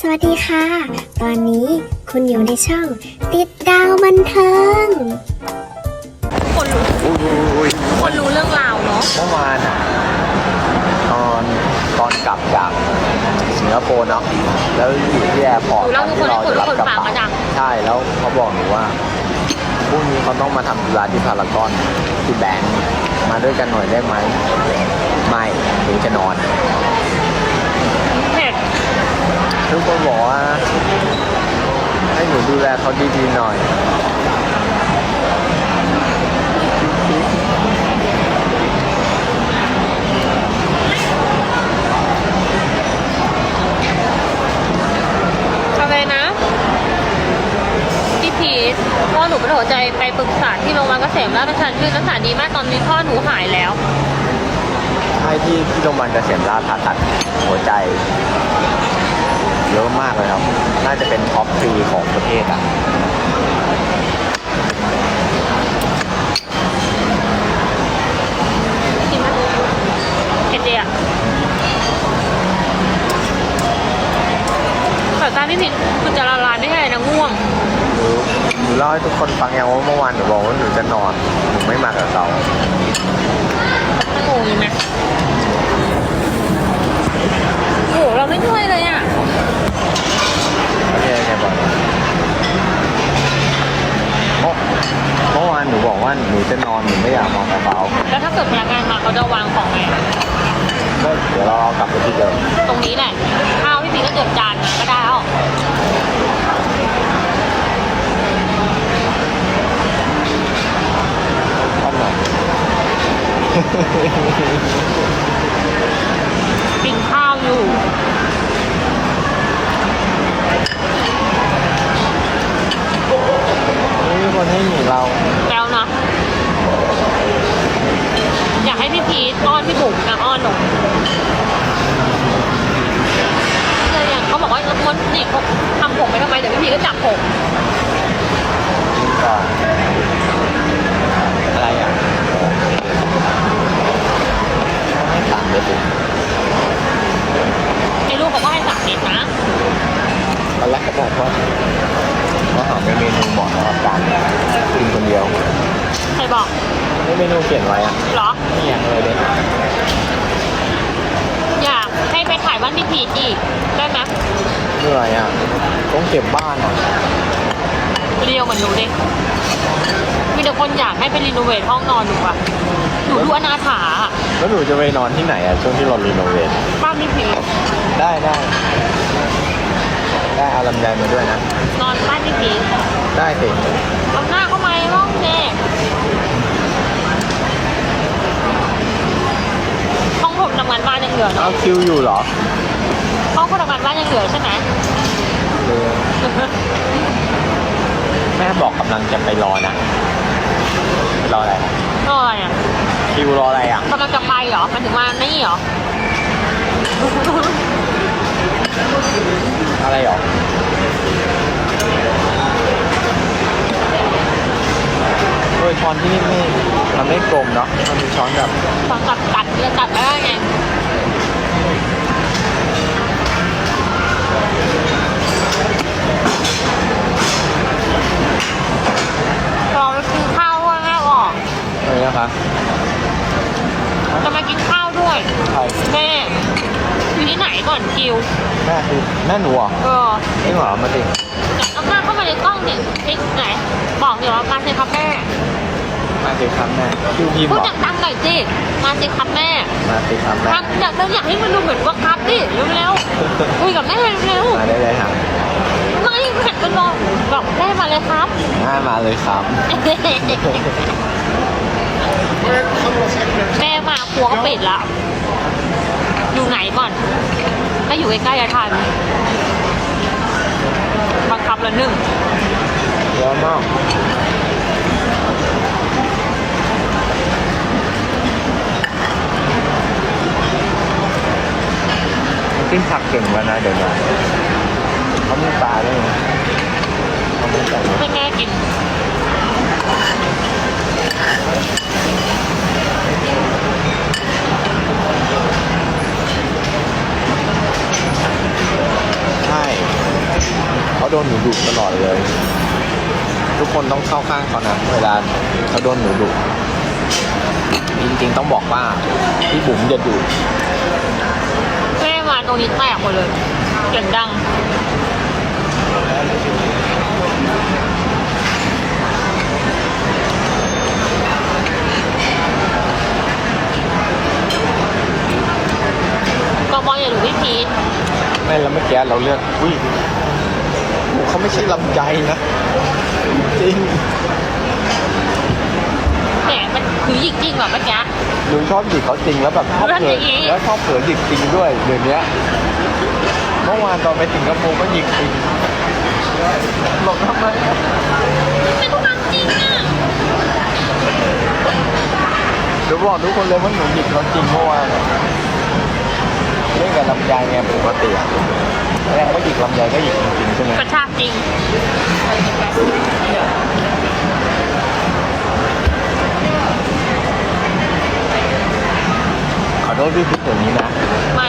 สวัสดีค่ะ ตอนนี้คุณอยู่ในช่อง ติดดาวบันเทิงคนรู้อุ้ยคนรู้เรื่องราวเนาะ เมื่อวานอะตอนตอนกลับจากสิงคโปร์เนาะแล้วอยู่ที่แอร์พอร์ตหนูเล่าทุกคนให้คนรู้คนฟังมาดัง ใช่แล้วเขาบอกหนูว่าพรุ่งนี้เขาต้องมาทำธุระที่พารากอนที่แบงค์มาด้วยกันหน่อยได้ไหมไม่หนูจะนอน เผ็ด ทุกคนบอกว่า ให้หนู ดูแลเขาดีๆหน่อยอะไรนะพี่พีทพ่อหนูเป็นหัวใจไปปรึกษาที่โรงพยาบาลเกษมราชประชาชื่นรักษาดีมากตอนนี้พ่อหนูหายแล้วใช่ที่ที่โรงพยาบาลเกษมราชผ่าตัดหัวใจ เยอะมากเลยครับ น่าจะเป็นท็อปทรีของประเทศอะกินไหมเผ็ดดีอะสายตาพี่พีทคือจะละลายไม่ใช่อะไรนะง่วงหนูหนูเล่าให้ทุกคนฟังยังว่าเมื่อวานหนูบอกว่าหนูจะนอนหนูไม่มากับเขา โอ้ยไหมโอ้โหเราไม่ช่วยเลยอะ ไม่ใช่ไงบอกเมื่อเมื่อวานหนูบอกว่าหนูจะนอนหนูไม่อยากนอนกับเขา แล้วถ้าเกิด พนักงานมาเขาจะวางของไงก็เดี๋ยวเราเอากลับไปที่เดิมตรงนี้แหละข้าวพี่พีก็เดือดจานก็ได้แล้วท่านหน่อยกินข้าวอยู่มีคนให้หนูเราแล้วนะ อยากให้พี่พีทอ้อน พี่บุ๋มนะอ้อนหนูเลยอย่างเขาบอกว่ามันนี่เขาทำผมไปทำไมเดี๋ยวพี่พีทก็จับผมก่อนอะไรอะให้ตามไปสิไอ้ลูกเขาก็ให้สามเม็ดนะตอนแรกเขาบอกว่าว่าหาเมนูเหมาะสำหรับการกินคนเดียว ใครบอกไม่เมนูเขียนไว้อะ เหรอไม่ยังเลยเลยอยาก ให้ไปถ่ายบ้านพี่พีทอีกได้ไหมเหนื่อยอะ ต้องเก็บบ้านอะ เรียวเหมือนหนูเด็กมีแต่คนอยากให้ไปรีโนเวทห้องนอนหนูอะหนูดูอนาถาอะแล้วหนูจะไปนอนที่ไหนอะ ช่วงที่เรารีโนเวทบ้านพี่พีทได้ได้ ได้เอาลำไยมาด้วยนะ นอนบ้านพี่พีทได้สิเอาหน้าเข้ามาในห้องเน่ห้อ งผมทำงานบ้านยังเหลือเอาเนาะคิวอยู่เหรอห้องคนทำงานบ้านยังเหลือใช่ไหม เออแม่บอกกำลังจะไปรอนะรออะไรรออะไรอะคิวรออะไรอะ กำลังจะไปเหรอมันถึงมานี่เหรอ อะไรหรอโอ้ยช้อนที่นี่ไม่ มันไม่กลมเนาะมันมีช้อนแบบตอนตัดตัดจะตัดได้ไงรอไปกินข้าวด้วยแม่บอกอะไรนะคะจะมากินข้าวด้วยใครแม่อยู่ที่ไหนก่อนคิวแม่คือแม่หนูเหรอเออไม่เหรอมาดิเอาหน้าเข้ามาในกล้องเนี่ยพลิกไหนบอกเดี๋ยวว่ามาสิครับแม่ มาสิครับแม่คิวพิมพ์พูดเหรอดังๆหน่อยสิมาสิครับแม่มาสิครับแม่ ทำอยากเราอยากให้มันดูเหมือนว่าครับดิเร็วๆคุยกับแม่เร็วมาได้เลยครับๆไม่หันกันรอบอกแม่มาเลยครับมามาเลยครับ แม่มาครัวก็ปิดละอยู่ไหนก่อน ถ้าอยู่ใกล้ๆจะทันบังคับละหนึ่งเยอะมาก กินผักเก่งแล้วนะเดี๋ยวนี้เขามีปลาด้วยนะเขาไม่แต่งให้แม่กินใช่เขาโดนหนูดุตลอดเลย ทุกคนต้องเข้าข้างเขานะเวลาเขาโดนหนูดุจริงๆต้องบอกว่าพี่บุ๋มจะดุแม่มา ตรงนี้แตกหมดเลยเสียงดังก็บอลอย่าดูพี่พีทไม่แล้วเมื่อกี้เราเลือกอุ้ยเขาไม่ใช่ลำใจนะจริง มันคือยิงจริงแบบเมื่อกี้ หนูชอบหยิกเขาจริงแล้วแบบชอบแล้วเผลอย่างงี้อแล้วชอบเผลอหยิกจริงด้วยเดี๋ยวนี้เมื่อวานตอนไปสิงคโปร์ก็หยิกจริงหลบทำไมเป็นความจริงอะเดี๋ยวบอกทุกคนเลยว่าหนูหยิกเขาจริงเมื่อวานเล่นกับลำไยไงปกติอะแสดงว่าหยิกลำไยก็หยิกจริงๆใช่ไหมกระชากจริง ขอโทษพี่พิษอย่างนี้นะ ไม่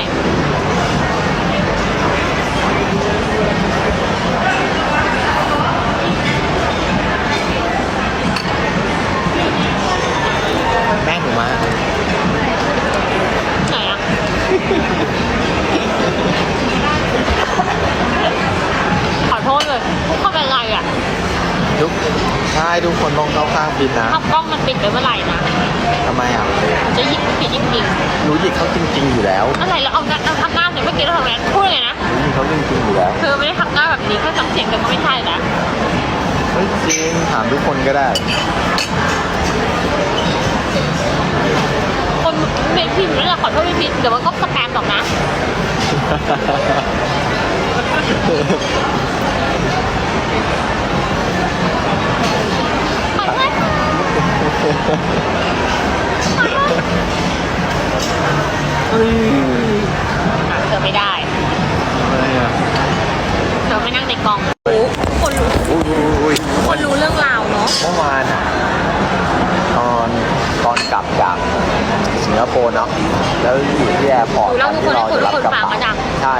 แม่หนูมาไหนอะ ขอโทษเลยเขาเป็นไรอะ ทุกใช่ทุกคนต้องเข้าข้างพินนะถ้ากล้องมัน ปิดไปเมื่อไหร่นะทำไมอะมันจะยิงผิดจริงหนูหยิกเขาจริง ๆ อยู่แล้วๆอะไรแล้วเอาหน้าเอาทำหน้าเนี่ยเมื่อกี้เราทำไงพูดยังไงนะหนูหยิกเขาจริงๆอยู่แล้ว เธอไม่ได้ทำหน้าแบบนี้แค่จำเสียงเธอก็ไม่ใช่แล้วไม่จริงถามทุกคนก็ได้ คนเป็นพิมพ์นั่นแหละขอโทษพี่พิมพ์เดี๋ยวมันก็สแปมหรอกนะ หาเธอไม่ได้ เธอไม่นั่งในกองรู้คนรู้อุ้ยอุ้ยคนรู้เรื่องราวเนาะ เมื่อวานอะตอนตอนกลับจากสิงคโปร์เนาะแล้วอยู่ที่แอร์พอร์ตเล่าทุกคนให้คนทุกคนฟังมาดังใช่